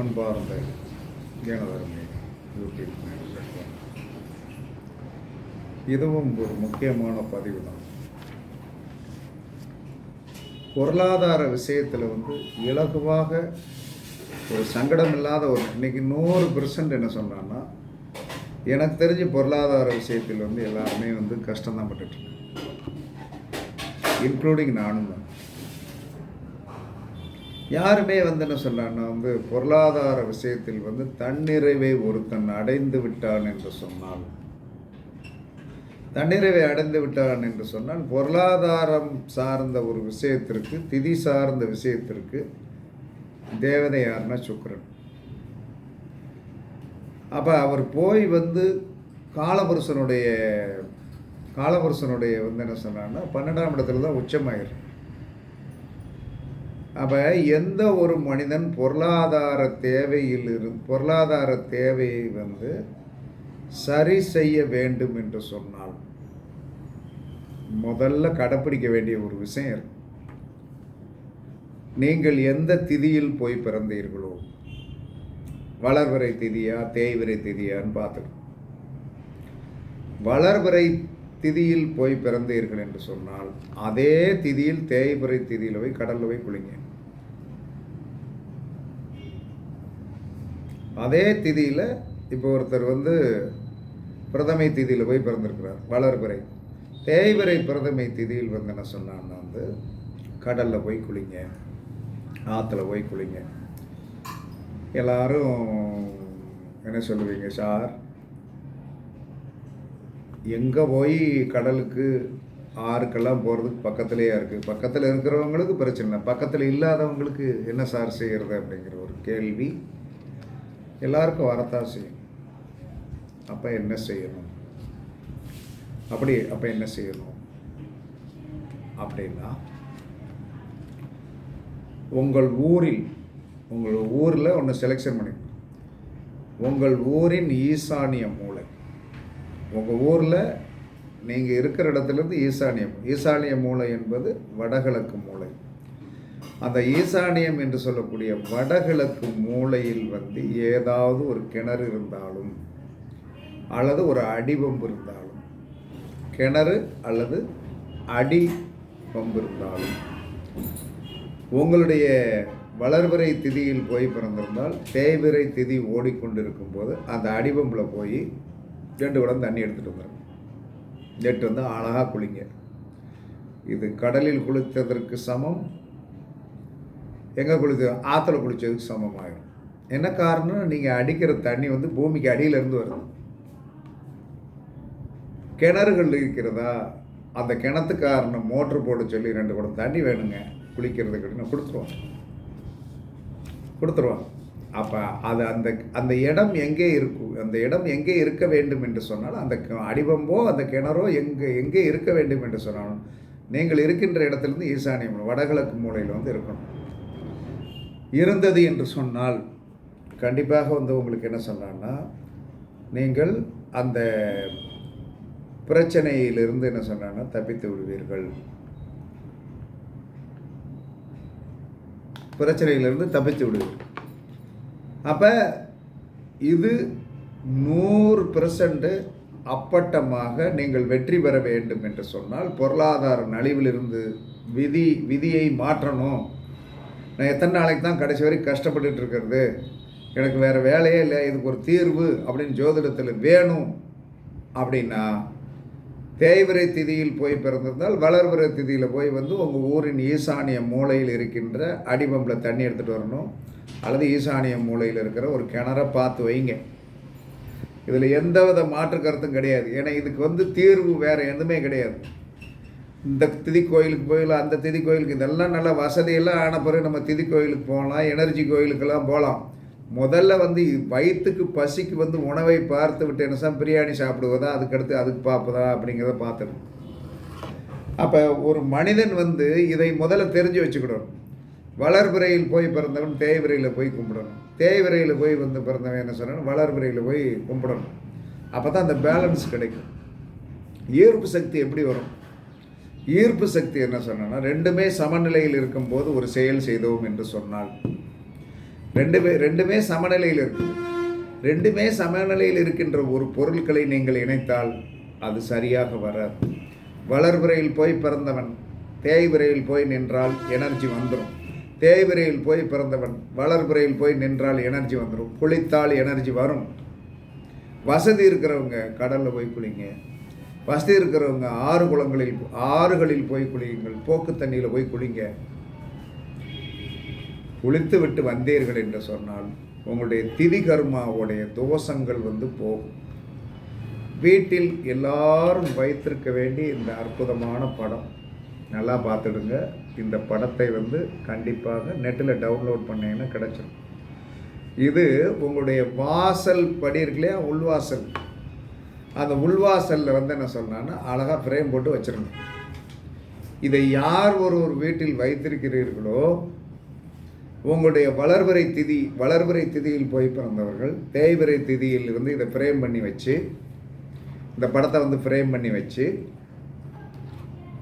அன்பார்ந்த எனதருமை யூடியூப் நேயர்களே. இதுவும் ஒரு முக்கியமான பதிவு தான் பொருளாதார விஷயத்தில் வந்து இலகுவாக ஒரு சங்கடம் இல்லாத ஒரு இன்னைக்கு நூறு பெர்சன்ட் என்ன சொன்னான்னா எனக்கு தெரிஞ்சு பொருளாதார விஷயத்தில் வந்து எல்லாருமே வந்து கஷ்டம்தான் பட்டுட்ருக்கேன் இன்க்ளூடிங் நானும் தான் யாருமே வந்து என்ன சொல்லான்னா வந்து பொருளாதார விஷயத்தில் வந்து தன்னிறைவை ஒருத்தன் அடைந்து விட்டான் என்று சொன்னால். தன்னிறைவை அடைந்து விட்டான் என்று சொன்னால் பொருளாதாரம் சார்ந்த ஒரு விஷயத்திற்கு திதி சார்ந்த விஷயத்திற்கு தேவதை யாருன்னா சுக்கரன். அப்போ அவர் போய் வந்து காலபுருஷனுடைய காலபுருஷனுடைய வந்து என்ன சொன்னான்னா பன்னெண்டாம் இடத்துல தான் உச்சமாயிரும் அப்போ எந்த ஒரு மனிதன் பொருளாதார தேவையில் இரு பொருளாதார தேவையை வந்து சரி செய்ய வேண்டும் என்று சொன்னால் முதல்ல கடைப்பிடிக்க வேண்டிய ஒரு விஷயம் இருக்கு. நீங்கள் எந்த திதியில் போய் பிறந்தீர்களோ? வளர்வரை திதியா தேய்விரை திதியான்னு பார்த்துக்கணும் வளர்வரை திதியில் போய் பிறந்தீர்கள் என்று சொன்னால் அதே திதியில் தேய்பிறை திதியில் போய் கடலில் போய் குளிங்க. அதே திதியில் இப்போ ஒருத்தர் வந்து பிரதமை திதியில் போய் பிறந்திருக்கிறார் வளர்பிறை தேய்பிறை பிரதமை திதியில் வந்து என்ன சொன்னான்னா வந்து கடலில் போய் குளிங்க ஆற்றுல போய் குளிங்க. எல்லாரும் என்ன சொல்லுவீங்க சார் எங்கே போய் கடலுக்கு ஆறுக்கெல்லாம் போகிறதுக்கு பக்கத்துலேயே இருக்குது பக்கத்தில் இருக்கிறவங்களுக்கு பிரச்சனை இல்லை. பக்கத்தில் இல்லாதவங்களுக்கு என்ன சார் செய்கிறது அப்படிங்கிற ஒரு கேள்வி எல்லாருக்கும் வரத்தான் செய்யும். அப்போ என்ன செய்யணும்? அப்படி அப்போ என்ன செய்யணும்? அப்படின்னா உங்கள் ஊரில் உங்கள் ஊரில் ஒன்று செலெக்ஷன் பண்ணி உங்கள் ஊரின் ஈசானிய மூலை உங்கள் ஊரில் நீங்கள் இருக்கிற இடத்துலேருந்து ஈசானியம் ஈசானிய மூலை என்பது வடகிழக்கு மூலை அந்த ஈசானியம் என்று சொல்லக்கூடிய வடகிழக்கு மூலையில் வந்து ஏதாவது ஒரு கிணறு இருந்தாலும் அல்லது ஒரு அடிபம்பு இருந்தாலும் கிணறு அல்லது அடி பம்பு இருந்தாலும் உங்களுடைய வளர்பிறை திதியில் போய் பிறந்திருந்தால் தேய்பிறை திதி ஓடிக்கொண்டிருக்கும் போது அந்த அடிபம்பில் போய் ரெண்டு குடம் தண்ணி எடுத்துகிட்டு வந்துடும் நெட்டு வந்து அழகாக குளிங்க. இது கடலில் குளித்ததற்கு சமம் எங்கே குளித்த ஆற்றுல குளித்ததுக்கு சமமாகும் என்ன காரணம் நீங்கள் அடிக்கிற தண்ணி வந்து பூமிக்கு அடியிலேருந்து வருது. கிணறுகள் இருக்கிறதா? அந்த கிணத்துக்காரனை மோட்ரு போட சொல்லி ரெண்டு குடம் தண்ணி வேணுங்க. குளிக்கிறதுக்கு நான் கொடுத்துருவோம் கொடுத்துருவாங்க. அப்போ அது அந்த அந்த இடம் எங்கே இருக்கும் அந்த இடம் எங்கே இருக்க வேண்டும் என்று சொன்னால் அந்த அடிபம்போ அந்த கிணறோ எங்கே எங்கே இருக்க வேண்டும் என்று சொன்னாலும் நீங்கள் இருக்கின்ற இடத்துலேருந்து ஈசானியம் வடகிழக்கு மூலையில் வந்து இருக்கணும். இருந்தது என்று சொன்னால் கண்டிப்பாக வந்து உங்களுக்கு என்ன சொன்னான்னா நீங்கள் அந்த பிரச்சனையிலிருந்து என்ன சொன்னான்னா தப்பித்து விடுவீர்கள். பிரச்சனையிலிருந்து தப்பித்து விடுவீர்கள். அப்போ இது நூறு பெர்சன்ட்டு அப்பட்டமாக நீங்கள் வெற்றி பெற வேண்டும் என்று சொன்னால் பொருளாதார நலிவிலிருந்து விதி விதியை மாற்றணும். நான் எத்தனை நாளைக்கு தான் கடைசி வரைக்கும் கஷ்டப்பட்டுட்டு இருக்கிறது? எனக்கு வேறு வேலையே இல்லை இதுக்கு ஒரு தீர்வு அப்படின்னு ஜோதிடத்தில் வேணும் அப்படின்னா தேய்விரை திதியில் போய் பிறந்திருந்தால் வளர்விரை திதியில் போய் வந்து உங்கள் ஊரின் ஈசானிய மூலையில் இருக்கின்ற அடிபம்பில் தண்ணி எடுத்துகிட்டு வரணும். அல்லது ஈசானிய மூலையில் இருக்கிற ஒரு கிணற பார்த்து வைங்க. இதில் எந்தவித மாற்று கருத்தும் கிடையாது. ஏன்னா இதுக்கு வந்து தீர்வு வேறு எதுவுமே கிடையாது. இந்த திதி கோயிலுக்கு போயிடலாம் அந்த திதி கோயிலுக்கு இதெல்லாம் நல்ல வசதியெல்லாம் ஆன பிறகு நம்ம திதி கோயிலுக்கு போகலாம் எனர்ஜி கோயிலுக்கெல்லாம் போகலாம். முதல்ல வந்து வயிற்றுக்கு பசிக்கு வந்து உணவை பார்த்து விட்டு என்ன சார் பிரியாணி சாப்பிடுவதா அதுக்கடுத்து அதுக்கு பார்ப்பதா அப்படிங்கிறத பார்த்துடும் அப்போ ஒரு மனிதன் வந்து இதை முதல்ல தெரிஞ்சு வச்சுக்கிடணும். வளர்பிறையில் போய் பிறந்தவன் தேய்விரையில் போய் கும்பிடணும். தேய்விரையில் போய் வந்து பிறந்தவன் என்ன சொன்னான் வளர்பிறையில் போய் கும்பிடணும். அப்போ தான் அந்த பேலன்ஸ் கிடைக்கும். ஈர்ப்பு சக்தி எப்படி வரும்? ஈர்ப்பு சக்தி என்ன சொன்னா ரெண்டுமே சமநிலையில் இருக்கும்போது ஒரு செயல் செய்தோம் என்று சொன்னால். ரெண்டுமே ரெண்டுமே சமநிலையில் இருக்குது ரெண்டுமே சமநிலையில் இருக்கின்ற ஒரு பொருட்களை நீங்கள் இணைத்தால் அது சரியாக வராது. வளர்பிறையில் போய் பிறந்தவன் தேய்விரையில் போய் நின்றால் எனர்ஜி வந்துடும் தேய்விரையில் போய் பிறந்தவன் வளர்பிறையில் போய் நின்றால் எனர்ஜி வந்துடும் குளித்தால் எனர்ஜி வரும். வசதி இருக்கிறவங்க கடலில் போய் குளிங்க. வசதி இருக்கிறவங்க ஆறு குளங்களில் ஆறுகளில் போய் குளியுங்கள். போக்கு தண்ணியில் போய் குளிங்க. குளித்து விட்டு வந்தீர்கள் என்று சொன்னால் உங்களுடைய திதி கர்மாவுடைய தோஷங்கள் வந்து போகும். வீட்டில் எல்லாரும் வைத்திருக்க வேண்டிய இந்த அற்புதமான படம். நல்லா பார்த்துடுங்க. இந்த படத்தை வந்து கண்டிப்பாக நெட்டில் டவுன்லோட் பண்ணீங்கன்னா கிடச்சிடும் இது உங்களுடைய வாசல் படி இருக்கு இல்லையா? உள்வாசல். அந்த உள்வாசலில் வந்து என்ன சொன்னான்னா அழகாக ஃப்ரேம் போட்டு வச்சிடணும் இதை யார் ஒரு ஒரு வீட்டில் வைத்திருக்கிறீர்களோ உங்களுடைய வளர்வரை திதி வளர்வரை திதியில் போய் பிறந்தவர்கள் தேய்வரை திதியில் இருந்து இதை ஃப்ரேம் பண்ணி வச்சு இந்த படத்தை வந்து ஃப்ரேம் பண்ணி வச்சு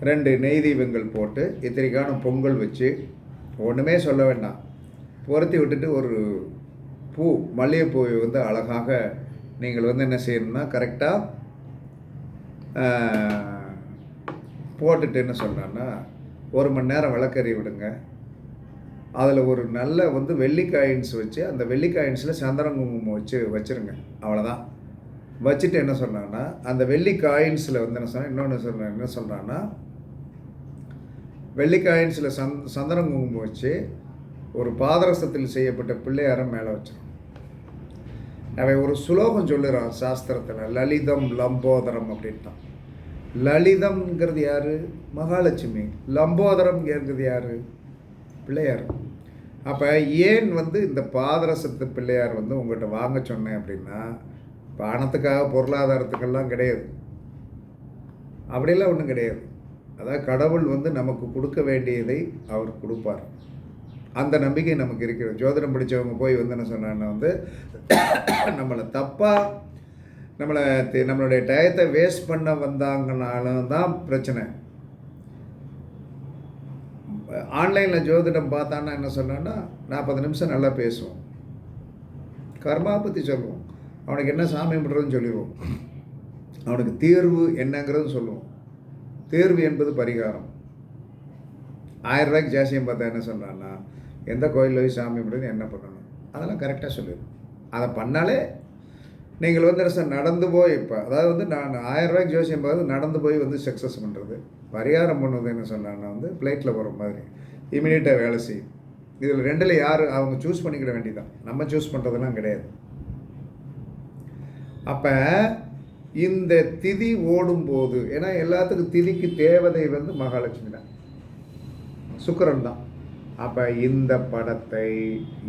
ரெண்டு நெய் தீபங்கள் போட்டு இத்தனைக்கான பொங்கல் வச்சு ஒன்றுமே சொல்ல வேண்டாம். பொருத்தி விட்டுட்டு ஒரு பூ மல்லிகைப்பூவை வந்து அழகாக நீங்கள் வந்து என்ன செய்யணும்னா கரெக்டாக போட்டுட்டு என்ன சொல்கிறேன்னா ஒரு மணி நேரம் விளக்கறி விடுங்க. அதில் ஒரு நல்ல வந்து வெள்ளி காயின்ஸ் வச்சு அந்த வெள்ளி காயின்ஸில் சந்திரன் குங்குமம் வச்சு வச்சுருங்க. அவ்வளோதான் வச்சுட்டு என்ன சொன்னான்னா அந்த வெள்ளி காயின்ஸில் வந்து என்ன சொன்னால் இன்னொன்று சொல்கிறேன் என்ன சொல்கிறான்னா வெள்ளி காயின்ஸில் சந் சந்திரன் குங்குமம் வச்சு ஒரு பாதரசத்தில் செய்யப்பட்ட பிள்ளையாரம் மேலே வச்சிடும் அவன் ஒரு சுலோகம் சொல்லுறான் சாஸ்திரத்தில் லலிதம் லம்போதரம் அப்படின்ட்டான். லலிதம்ங்கிறது யார்? மகாலட்சுமி. லம்போதரம்ங்கிறது யார்? பிள்ளையார். அப்போ ஏன் வந்து இந்த பாதரசத்து பிள்ளையார் வந்து உங்கள்கிட்ட வாங்க சொன்னேன் அப்படின்னா பணத்துக்காக பொருளாதாரத்துக்கெல்லாம் கிடையாது. அப்படிலாம் ஒன்றும் கிடையாது. அதாவது கடவுள் வந்து நமக்கு கொடுக்க வேண்டியதை அவர் கொடுப்பார். அந்த நம்பிக்கை நமக்கு இருக்கிறது. ஜோதிடம் படித்தவங்க போய் வந்து என்ன சொன்னாங்கன்னா வந்து நம்மளை தப்பாக நம்மளை நம்மளுடைய டயத்தை வேஸ்ட் பண்ண வந்தாங்கனாலும் தான் பிரச்சனை. ஆன்லைனில் ஜோதிடம் பார்த்தான்னா என்ன சொன்னான்னா நாற்பது நிமிஷம் நல்லா பேசுவோம். கர்மா பற்றி சொல்லுவோம். அவனுக்கு என்ன சாமி பண்ணுறதுன்னு சொல்லிடுவோம். அவனுக்கு தீர்வு என்னங்கிறது சொல்லுவோம். தேர்வு என்பது பரிகாரம். ஆயிரம் ரூபாய்க்கு ஜாசியம் பார்த்தா என்ன சொல்கிறான்னா எந்த கோயிலில் போய் சாமி அப்படின்னு என்ன பண்ணணும்? அதெல்லாம் கரெக்டாக சொல்லிடும் அதை பண்ணாலே நீங்கள் வந்து சார் நடந்து போய் இப்போ அதாவது வந்து நான் ஆயிரம் ரூபாய்க்கு ஜோசியம் பார்த்து நடந்து போய் வந்து சக்ஸஸ் பண்ணுறது பரிகாரம் பண்ணுவது என்ன சொன்னான்னா வந்து ஃப்ளைட்டில் போகிற மாதிரி இமீடியட்டாக வேலை செய்யும் இதில் ரெண்டில் யார் அவங்க சூஸ் பண்ணிக்கிட வேண்டியதான் நம்ம சூஸ் பண்ணுறதுலாம் கிடையாது. அப்போ இந்த திதி ஓடும்போது ஏன்னா எல்லாத்துக்கும் திதிக்கு தேவதை வந்து மகாலட்சுமி தான். சுக்கரன் தான் அப்போ இந்த படத்தை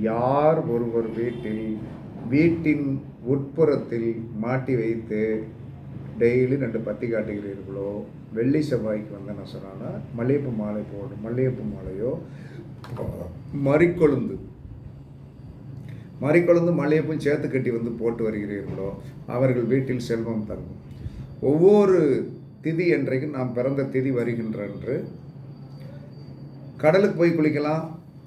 யார் ஒருவர் வீட்டில் வீட்டின் உட்புறத்தில் மாட்டி வைத்து டெய்லி ரெண்டு பத்தி காட்டுகிறீர்களோ வெள்ளி செவ்வாய்க்கு வந்து என்ன சொன்னான்னா மல்லிகைப்பூ மாலை போடும் மல்லிகைப்பூ மாலையோ மறிக்கொழுந்து. மறிக்கொழுந்து மல்லிகைப்பும் சேர்த்து கட்டி வந்து போட்டு வருகிறீர்களோ அவர்கள் வீட்டில் செல்வம் தங்கும் ஒவ்வொரு திதி என்றைக்கும் நாம் பிறந்த திதி வருகின்ற என்று கடலுக்கு போய் குளிக்கலாம்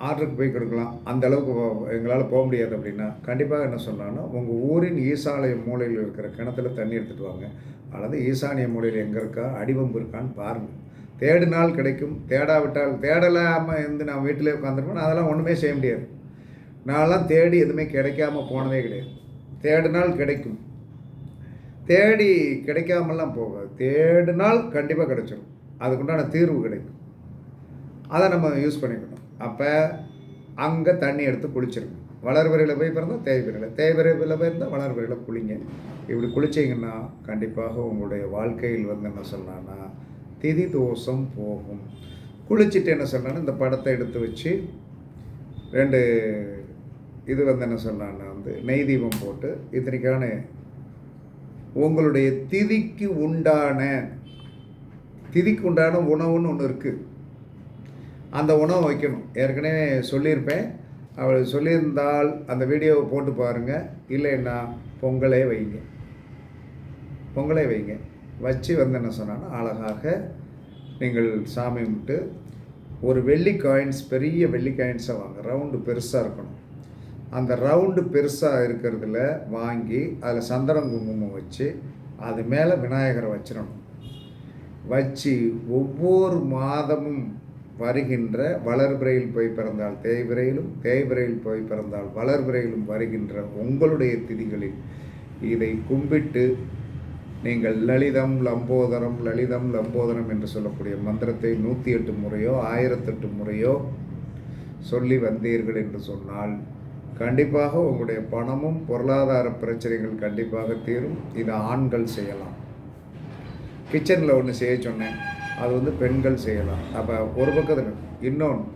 ஆற்றுக்கு போய் கொடுக்கலாம் அந்த அளவுக்கு எங்களால் போக முடியாது அப்படின்னா கண்டிப்பாக என்ன சொன்னான்னா உங்கள் ஊரின் ஈசாலய மூலையில் இருக்கிற கிணத்துல தண்ணி எடுத்துகிட்டு வாங்க. அல்லது ஈசானிய மூலையில் எங்கே இருக்கா அடிவம்பு இருக்கான்னு பாருங்கள் தேடினால் கிடைக்கும். தேடாவிட்டால் தேடலாமல் இருந்து நான் வீட்டிலே உட்காந்துருப்பேன் அதெல்லாம் ஒன்றுமே செய்ய முடியாது. நான்லாம் தேடி எதுவுமே கிடைக்காம போனதே கிடையாது. தேடினால் கிடைக்கும். தேடி கிடைக்காமலாம் போகாது. தேடினால் கண்டிப்பாக கிடைச்சிடும் அதுக்குண்டான தீர்வு கிடைக்கும். அதை நம்ம யூஸ் பண்ணிக்கணும். அப்போ அங்கே தண்ணி எடுத்து குளிச்சிருக்கணும் வளர்வரையில் போய் பிறந்தால் தேய்பிரையில் தேய்பிரையில் போயிருந்தால் வளர்வரையில் குளிங்க. இப்படி குளிச்சிங்கன்னா கண்டிப்பாக உங்களுடைய வாழ்க்கையில் வந்து என்ன சொன்னான்னா திதி தோஷம் போகும். குளிச்சுட்டு என்ன சொன்னான்னா இந்த படத்தை எடுத்து வச்சு ரெண்டு இது வந்து என்ன சொன்னான்னா வந்து நெய் தீபம் போட்டு இத்தனைக்கான உங்களுடைய திதிக்கு உண்டான திதிக்கு உண்டான உணவுன்னு ஒன்று இருக்குது அந்த உணவு வைக்கணும். ஏற்கனவே சொல்லியிருப்பேன். அவள் சொல்லியிருந்தால் அந்த வீடியோவை போட்டு பாருங்கள் இல்லைன்னா பொங்கலே வைங்க. பொங்கலே வைங்க. வச்சு வந்து என்ன சொன்னான்னா அழகாக நீங்கள் சாமி கும்பிட்டு ஒரு வெள்ளி காயின்ஸ் பெரிய வெள்ளி காயின்ஸாக வாங்க. ரவுண்டு பெருசாக இருக்கணும். அந்த ரவுண்டு பெருசாக இருக்கிறதுல வாங்கி அதில் சந்தனம் குங்குமம் வச்சு அது மேலே விநாயகரை வச்சிடணும். வச்சு ஒவ்வொரு மாதமும் வருகின்ற வளர்பிறையில் போய் பிறந்தால் தேய்பிறையிலும் தேய்பிறையில் போய் பிறந்தால் வளர்பிறையிலும் வருகின்ற உங்களுடைய திதிகளில் இதை கும்பிட்டு நீங்கள் லலிதம் லம்போதரம் லலிதம் லம்போதரம் என்று சொல்லக்கூடிய மந்திரத்தை நூற்றி எட்டு முறையோ ஆயிரத்தெட்டு முறையோ சொல்லி வந்தீர்கள் என்று சொன்னால் கண்டிப்பாக உங்களுடைய பணமும் பொருளாதார பிரச்சனைகள் கண்டிப்பாக தீரும். இதை ஆண்கள் செய்யலாம். கிச்சனில் ஒன்று செய்ய சொன்னேன். அது வந்து பெண்கள் செய்யலாம். அப்போ ஒரு பக்கத்தில் இன்னொன்று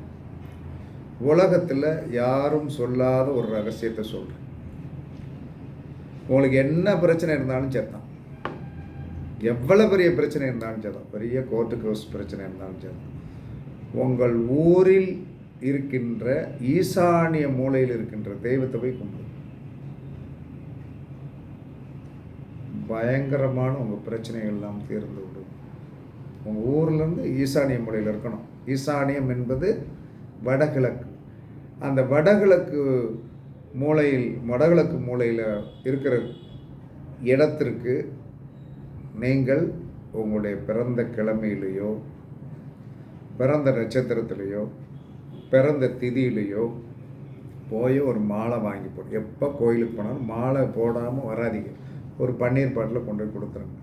உலகத்தில் யாரும் சொல்லாத ஒரு ரகசியத்தை சொல்கிறேன் உங்களுக்கு என்ன பிரச்சனை இருந்தாலும் சேர்த்தான் எவ்வளோ பெரிய பிரச்சனை இருந்தாலும் சேர்த்தான் பெரிய கோர்ட்டு கோஸ் பிரச்சனை இருந்தாலும் சேர்த்தான் உங்கள் ஊரில் இருக்கின்ற ஈசானிய மூலையில் இருக்கின்ற தெய்வத்தை போய் கும்பிடு. பயங்கரமான உங்கள் பிரச்சனைகள் எல்லாம் தீர்ந்து உங்கள் ஊர்லேருந்து ஈசானிய மூலையில் இருக்கணும். ஈசானியம் என்பது வடகிழக்கு. அந்த வடகிழக்கு மூலையில் வடகிழக்கு மூலையில் இருக்கிற இடத்திற்கு நீங்கள் உங்களுடைய பிறந்த கிழமையிலேயோ பிறந்த நட்சத்திரத்திலேயோ பிறந்த திதியிலையோ போய் ஒரு மாலை வாங்கி போடு. எப்போ கோயிலுக்கு போனாலும் மாலை போடாமல் வராதிங்க. ஒரு பன்னீர் பாட்டில் கொண்டு போய் கொடுத்துருங்க.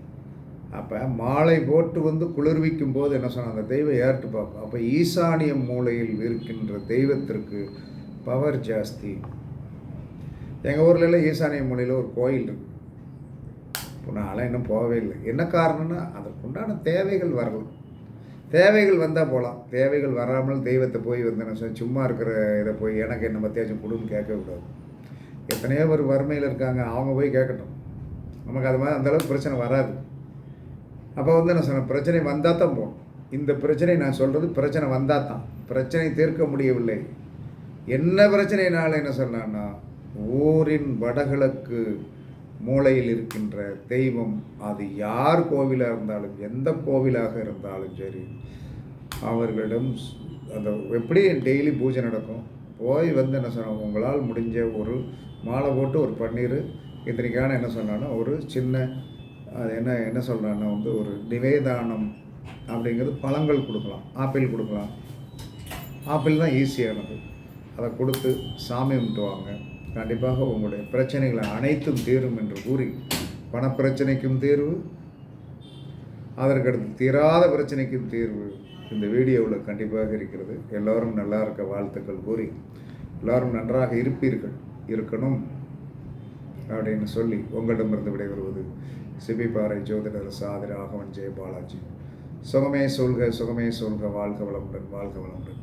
அப்போ மாலை போட்டு வந்து குளிர்விக்கும் போது என்ன சொன்ன அந்த தெய்வம் ஏற்று பார்ப்போம் அப்போ ஈசானிய மூலையில் இருக்கின்ற தெய்வத்திற்கு பவர் ஜாஸ்தி. எங்கள் ஊர்லலாம் ஈசானிய மூலையில் ஒரு கோயில் இருக்கு. இப்போ நான்லாம் இன்னும் போகவே இல்லை. என்ன காரணம்னா அதற்குண்டான தேவைகள் வரல தேவைகள் வந்தால் போகலாம் தேவைகள் வராமல் தெய்வத்தை போய் வந்து என்ன சும்மா இருக்கிற இதை போய் எனக்கு என்ன மத்தியாச்சும் கொடுன்னு கேட்கக்கூடாது எத்தனையோ பேர் வறுமையில் இருக்காங்க. அவங்க போய் கேட்கட்டும். நமக்கு அது மாதிரி அந்தளவுக்கு பிரச்சனை வராது. அப்போ வந்து என்ன சொன்னேன் பிரச்சனை வந்தால் தான் போகணும் இந்த பிரச்சனை நான் சொல்கிறது பிரச்சனை வந்தால் தான் பிரச்சனை தீர்க்க முடியவில்லை. என்ன பிரச்சனைனால என்ன சொன்னான்னா ஊரின் வடகிழக்கு மூலையில் இருக்கின்ற தெய்வம் அது யார் கோவிலாக இருந்தாலும் எந்த கோவிலாக இருந்தாலும் சரி அவர்களிடம் அந்த எப்படி டெய்லி பூஜை நடக்கும்? போய் வந்து என்ன சொன்னாங்க உங்களால் முடிஞ்ச ஒரு மாலை போட்டு ஒரு பன்னீர் இத்தனைக்கான என்ன சொன்னான்னா ஒரு சின்ன அது என்ன என்ன சொல்கிறான்னா வந்து ஒரு நிவேதானம் அப்படிங்கிறது பழங்கள் கொடுக்கலாம் ஆப்பிள் கொடுக்கலாம். ஆப்பிள் தான் ஈஸியானது. அதை கொடுத்து சாமி கும்பிட்டுவாங்க. கண்டிப்பாக உங்களுடைய பிரச்சனைகளை அனைத்தும் தீரும் என்று கூறி பணப்பிரச்சனைக்கும் தீர்வு அதற்கடுத்து தீராத பிரச்சனைக்கும் தீர்வு இந்த வீடியோவில் கண்டிப்பாக இருக்கிறது. எல்லோரும் நல்லா இருக்க வாழ்த்துக்கள் கூறி எல்லோரும் நன்றாக இருப்பீர்கள் இருக்கணும் அப்படின்னு சொல்லி உங்களிடமிருந்து விடைபெறுவது சிபிபாறை ஜோதிடர் சாதி ராகவன் ஜெயபாலாஜி. சுகமே சொல்க சுகமே சொல்க வாழ்க வளமுடன் வாழ்க வளமுடன்.